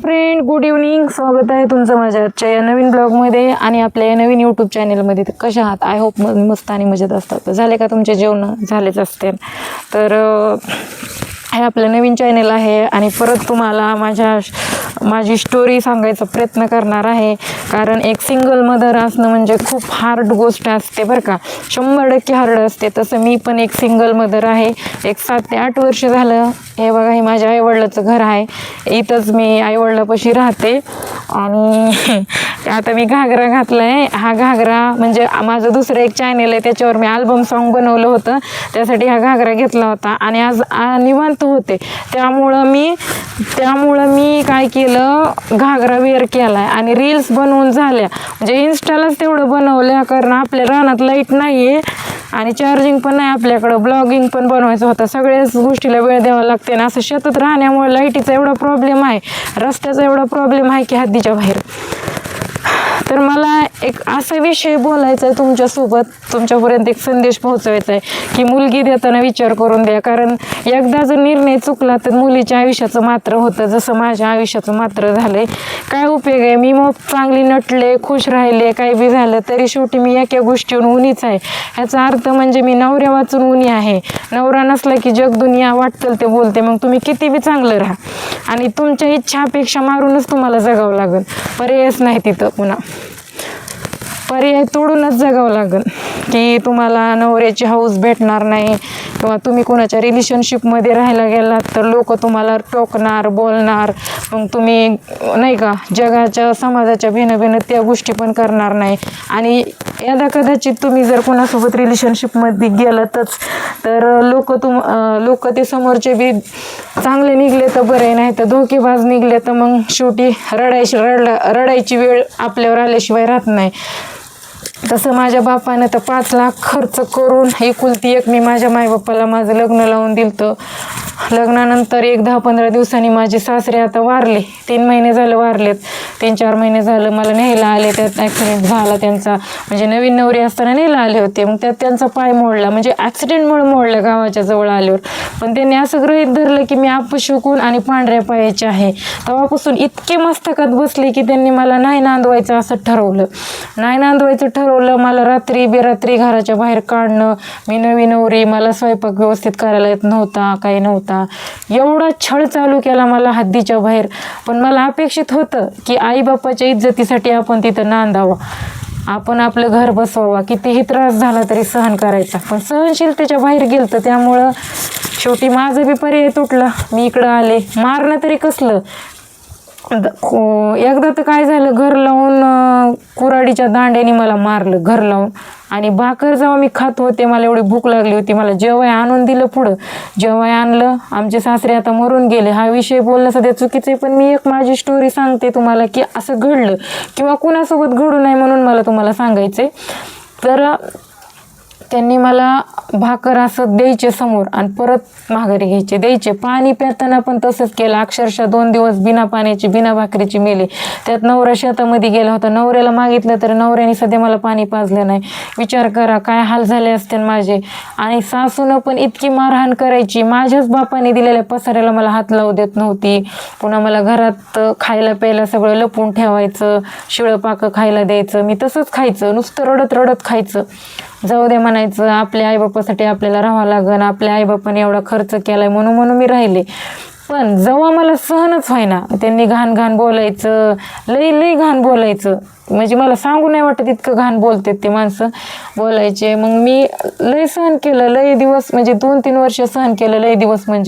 Friend good evening स्वागत आहे तुमचं माझ्या आजच्या या नवीन ब्लॉगमध्ये आणि आपल्या या नवीन यूट्यूब चॅनलमध्ये तर कशा आहात? आय होप मस्त आणि मजेत असतात तर झाले का तुमचे जेवण? झालेच असतील तर हे आपलं नवीन चॅनल आहे आणि परत तुम्हाला माझ्या माझी स्टोरी सांगायचा प्रयत्न करणार आहे. कारण एक सिंगल मदर असणं म्हणजे खूप हार्ड गोष्ट असते बरं का. शंभर टक्के हार्ड असते. तसं मी पण एक सिंगल मदर आहे. एक सात ते आठ वर्ष झालं. हे बघा हे माझ्या आईवडिलाचं घर आहे. इथंच मी आईवडिलापाशी राहते. आणि आता मी घागरा घातला आहे हा घागरा म्हणजे माझं दुसरं एक चॅनेल आहे त्याच्यावर मी अल्बम सॉन्ग बनवलं होतं. त्यासाठी हा घागरा घेतला होता आणि आज निवांत होते. त्यामुळं मी त्यामुळं मी काय केलं घागरा वेअर केला आहे आणि रील्स बनवून झाल्या. म्हणजे इन्स्टालाच तेवढं बनवल्या कारण आपल्या रानात लाइट नाही आहे आणि चार्जिंग पण नाही आपल्याकडं ब्लॉगिंग पण बनवायचं होतं. सगळ्याच गोष्टीला वेळ द्यावा लागते ना असं शेतात राहण्यामुळे लाईटीचा एवढा प्रॉब्लेम आहे रस्त्याचा एवढा प्रॉब्लेम आहे की हद्दीच्या बाहेर. तर मला एक असा विषय बोलायचा आहे तुमच्यासोबत. तुमच्यापर्यंत एक संदेश पोहोचवायचा आहे की मुलगी देताना विचार करून द्या. कारण एकदा जर निर्णय चुकला तर मुलीच्या आयुष्याचं मात्र होतं. जसं माझ्या आयुष्याचं मात्र झालंय. काय उपयोग आहे? मी मग चांगली नटले खुश राहिले काही बी झालं तरी शेवटी मी एका गोष्टीहून उनीच आहे ह्याचा अर्थ म्हणजे मी नवऱ्या वाचून उनी आहे. नवरा नसला की जग दुनिया वाटतं ते बोलते. मग तुम्ही किती बी चांगलं राहा. आणि तुमच्या इच्छा अपेक्षा मारूनच तुम्हाला जगावं लागेल. पर्यायच नाही तिथं पुन्हा. पर्याय तोडूनच जगावं लागेल. की तुम्हाला नवऱ्याची हाऊस भेटणार नाही किंवा तुम्ही कोणाच्या रिलेशनशिपमध्ये राहायला गेलात तर लोक तुम्हाला टोकणार बोलणार. मग तुम्ही नाही का जगाच्या समाजाच्या भिन्न भिन्न त्या गोष्टी पण करणार नाही. आणि यदा कदाचित तुम्ही जर कोणासोबत रिलेशनशिपमध्ये गेलातच तर लोक तुम लोक ते समोरचे बी चांगले निघले तर बरे नाही तर धोकेबाज निघले तर मग शेवटी रडायची रडला रडायची वेळ आपल्यावर आल्याशिवाय राहत नाही. तसं माझ्या बापानं तर पाच लाख खर्च करून एकुलती एक मी माझ्या मायबापाला माझं लग्न लावून दिलतं. लग्नानंतर एक दहा पंधरा दिवसांनी माझे सासरे आता वारले. तीन महिने झालं वारलेत. तीन चार महिने झालं मला न्यायला आले. त्यात ॲक्सिडेंट झाला त्यांचा. म्हणजे नवीन नवरी असताना न्यायला आले होते. मग त्यात त्यांचा पाय मोडला. म्हणजे ॲक्सिडेंटमुळे मोडला गावाच्या जवळ आल्यावर. पण त्यांनी असं गृहीत धरलं की मी आपशुकून आणि पांढऱ्या पायाचे आहे. तेव्हापासून इतके मस्तकात बसले की त्यांनी मला नाही नांदवायचं असं ठरवलं. नाही नांदवायचं ठरवलं मला रात्री बेरात्री घराच्या बाहेर काढणं. मी नवी नवरी मला स्वयंपाक व्यवस्थित करायला येत नव्हता काही नव्हता. एवढा छळ चालू केला मला हद्दीच्या बाहेर. पण मला अपेक्षित होतं की आईबापाच्या इज्जतीसाठी आपण तिथं नांदावं. आपण आपलं घर बसवावा. कितीही त्रास झाला तरी सहन करायचा. पण सहनशीलतेच्या बाहेर गेलं तर त्यामुळं शेवटी माझं बी पर्याय तुटला. मी इकडं आले. मारणं तरी कसलं? एकदा तर काय झालं? घर लावून कुराडीच्या कुऱ्हाडीच्या दांड्याने मला मारलं. घर लावून. आणि भाकर जेव्हा मी खात होते मला एवढी भूक लागली होती मला जेवाय आणून दिलं पुढं. जेवाय आणलं आमचे सासरे आता मरून गेले. हा विषय बोलणं सध्या चुकीचं आहे पण मी एक माझी स्टोरी सांगते तुम्हाला की असं घडलं किंवा कुणासोबत घडू नये म्हणून मला तुम्हाला सांगायचं तर त्यांनी मला भाकर असं द्यायचे समोर आणि परत माघारी घ्यायचे द्यायचे. पाणी पिताना पण तसंच केलं. अक्षरशः दोन दिवस बिना पाण्याची बिना भाकरीची मेले. त्यात नवरा शेतामध्ये गेला होता. नवऱ्याला मागितलं तर नवऱ्याने सध्या मला पाणी पाजलं नाही. विचार करा काय हाल झाले असते माझे? आणि सासूनं पण इतकी मारहाण करायची. माझ्याच बापाने दिलेल्या पसाऱ्याला मला हात लावू देत नव्हती. पुन्हा मला घरात खायला प्यायला सगळं लपून ठेवायचं. शिळं पाकं खायला द्यायचं. मी तसंच खायचं. नुसतं रडत रडत खायचं. जाऊ दे म्हणायचं आपल्या आईबापासाठी आपल्याला राहावं लागेल आपल्या आईबापाने एवढा खर्च केलाय म्हणून म्हणून मी राहिले. पण जेव्हा मला सहनच व्हायना त्यांनी घाण घाण बोलायचं लई लई घाण बोलायचं. म्हणजे मला सांगू नाही वाटत इतकं घाण बोलतात ते माणसं. बोलायचे मग मी लय सहन केलं लय दिवस म्हणजे दोन तीन वर्ष सहन केलं लय दिवस म्हणजे